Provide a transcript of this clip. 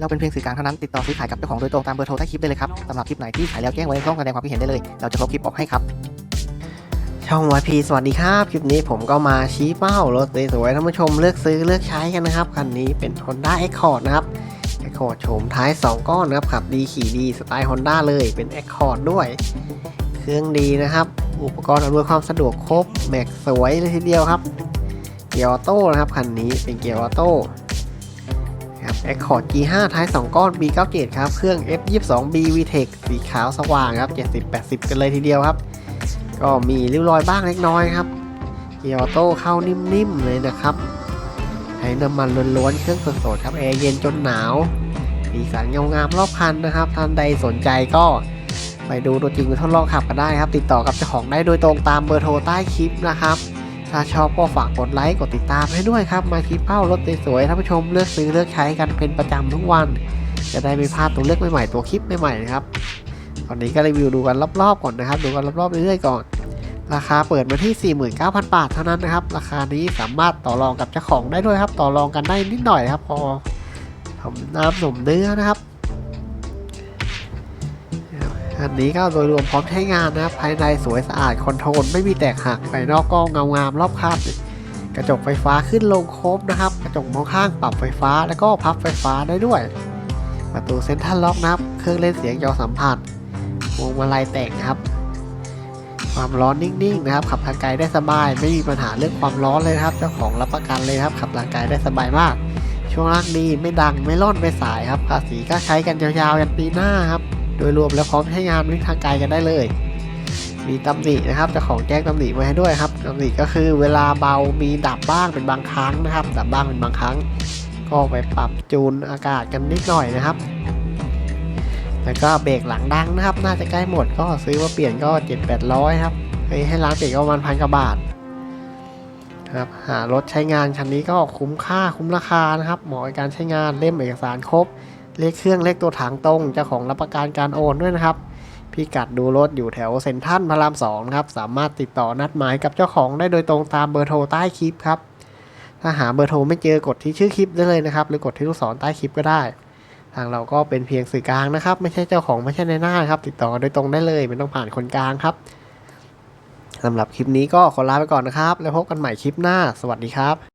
เราเป็นเพียงสื่อกลางเท่านั้นติดต่อซื้อขายกับเจ้าของโดยตรงตามเบอร์โทรใต้คลิปได้เลยครับสำหรับคลิปไหนที่ขายแล้วแจ้งไว้ในช่องแสดงความคิดเห็นได้เลย เราจะลบคลิปออกให้ครับช่อง YP สวัสดีครับ คลิปนี้ผมก็มาชี้เป้ารถสวยๆท่านผู้ชมเลือกซื้อเลือกใช้กันนะครับคันนี้เป็น Honda Accord นะครับ Accord โฉมท้าย 2 ก้อนนะครับขับดีขี่ดีสไตล์ Honda เลยเป็น Accord ด้วย เครื่องดีนะครับ อุปกรณ์อำนวยความสะดวกครบแม็กสวยเลยทีเดียวครับ เกียร์ออโต้นะครับคันนี้เป็นเกียร์ออโต้ Accord G5 ท้าย 2 ก้อน B97 ครับ เครื่อง F22B VTEC สีขาวสว่างครับ 70-80 กันเลยทีเดียวครับ ก็มีริ้วรอยบ้างเล็กน้อยครับ เกียร์ออโต้เข้านิ่มๆเลยนะครับใช้น้ำมันล้วนๆ เครื่องสดๆครับ แอร์เย็นจนหนาวสีสันเงางามรอบคันนะครับ ท่านใดสนใจก็ไปดูตัวจริงไปทดลองขับกันได้ครับ ติดต่อกับเจ้าของได้โดยตรงตามเบอร์โทรใต้คลิปนะครับ ถ้าชอบก็ฝากกดไลค์กดติดตามให้ด้วยครับ มาคลิปเป้ารถสวยๆท่านผู้ชมเลือกซื้อเลือกใช้กันเป็นประจำทุกวัน จะได้ไม่พลาดตัวเลือกใหม่ๆตัวคลิปใหม่ๆนะครับตอนนี้ก็รีวิวดูกันรอบๆก่อนนะครับ ดูกันรอบๆเรื่อยๆก่อน ราคาเปิดมาที่ 49,000 บาทเท่านั้นนะครับ ราคานี้สามารถต่อรองกับเจ้าของได้ด้วยครับ ต่อรองกันได้นิดหน่อยครับ พอผมน้ำหนมเนื้อนะครับ อันนี้ก็โดยรวมพร้อมใช้งานนะครับภายในสวยสะอาดคอนโทรลไม่มีแตกหักภายนอกก็เงางามรอบคันกระจกไฟฟ้าขึ้นลงครบนะครับ กระจกมองข้างปรับไฟฟ้าแล้วก็พับไฟฟ้าได้ด้วย ประตูเซ็นทรัลล็อกนะครับ เครื่องเล่นเสียงจอสัมผัสพวงมาลัยแต่งนะครับ ความร้อนนิ่งๆนะครับ ขับทางไกลได้สบาย ไม่มีปัญหาเรื่องความร้อนเลยครับ เจ้าของรับประกันเลยครับ ขับทางไกลได้สบายมาก ช่วงล่างดีไม่ดังไม่ร่อนไม่สายครับ ภาษีก็ใช้กันยาวๆยันปีหน้าครับ โดยรวมแล้วพร้อมใช้งานวิ่งทางไกลกันได้เลย มีตำหนินะครับจ้าของแจ้งตำหนิมาให้ด้วยครับตำหนิก็คือเวลาเบามีดับบ้างเป็นบางครั้งนะครับ ดับบ้างเป็นบางครั้ง ก็ไปปรับจูนอากาศกันนิดหน่อยนะครับแล้วก็เบรกหลังดังนะครับ น่าจะใกล้หมดก็ซื้อมาเปลี่ยนก็7 8 0 0ครับให้ให้ร้านเปลี่ยนก็ประมาณพันกว่าบาทครับหารถใช้งานคันนี้ก็คุ้มค่าคุ้มราคานะครับ เหมาะกับการใช้งานเล่มเอกสารครบ เลขเครื่องเลขตัวถังตรงเจ้าของรับประกันการโอนด้วยนะครับ พิกัดดูรถอยู่แถวเซ็นทรัลพระรามสองนะครับ สามารถติดต่อนัดหมายกับเจ้าของได้โดยตรงตามเบอร์โทรใต้คลิปครับ ถ้าหาเบอร์โทรไม่เจอกดที่ชื่อคลิปได้เลยนะครับ หรือกดที่ลูกศรใต้คลิปก็ได้ ทางเราก็เป็นเพียงสื่อกลางนะครับ ไม่ใช่เจ้าของไม่ใช่ในหน้าครับติดต่อโดยตรงได้เลยไม่ต้องผ่านคนกลางครับสำหรับคลิปนี้ก็ขอลาไปก่อนนะครับ แล้วพบกันใหม่คลิปหน้า สวัสดีครับ